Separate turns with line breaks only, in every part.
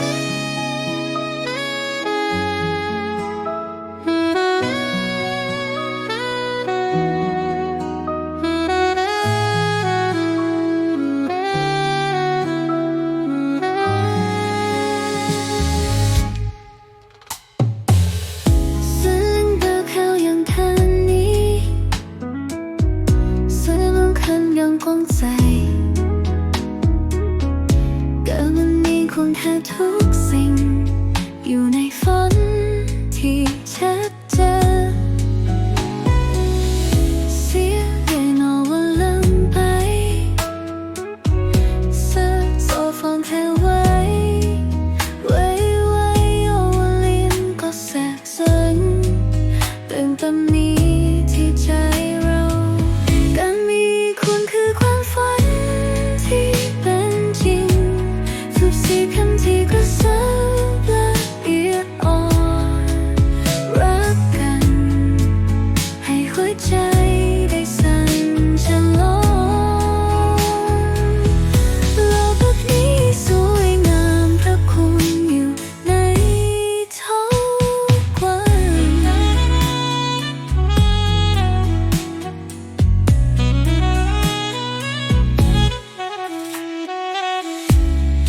え? เธอทุกสิ่ง อยู่ในฝน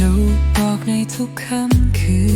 ลูกบอกในทุก
คำคือ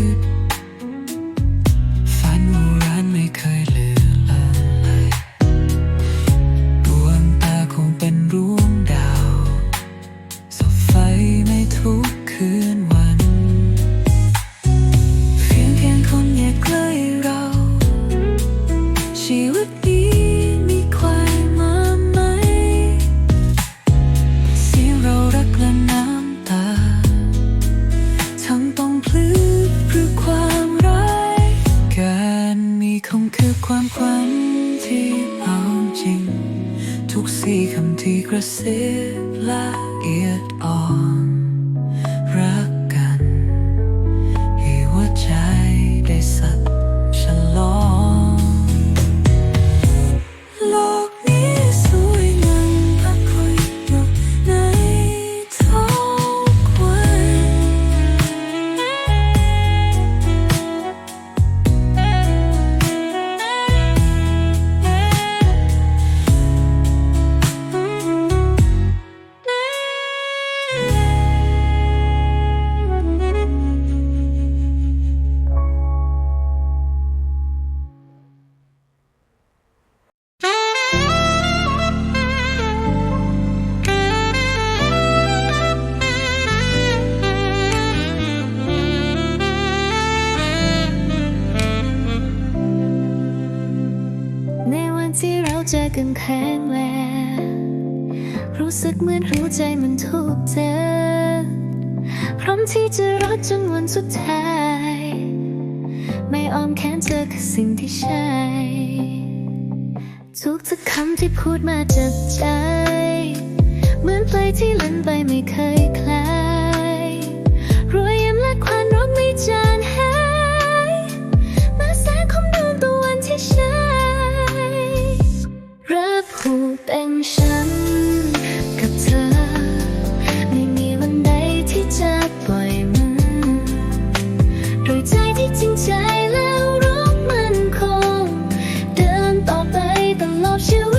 กำแพงแหวรู้
สึกเหมือนหัวใจมันถูกเจอพร้อมที่จะรอกจนวันสุดท้าย ไม่อ้อมแค้นเจอคือสิ่งที่ใช่ทุกสักคำที่พูดมาจากใจ เหมือนไฟที่เล่นไปไม่เคยคลายรอยยิ้มและความรักไม่จางหายมาแสงของดวงตะวันที่ใช้ เป็นฉันกับเธอ ไม่มีวันใดที่จะปล่อยมือโดยใจที่จริงใจแล้วรักมันคง เดินต่อไปตลอดชีวิต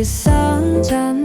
是相衬。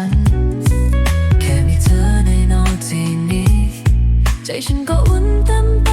ัน แค่มีเธอในนอนที่นี้ ใจ
ฉันก็อุ่น
เต็มไป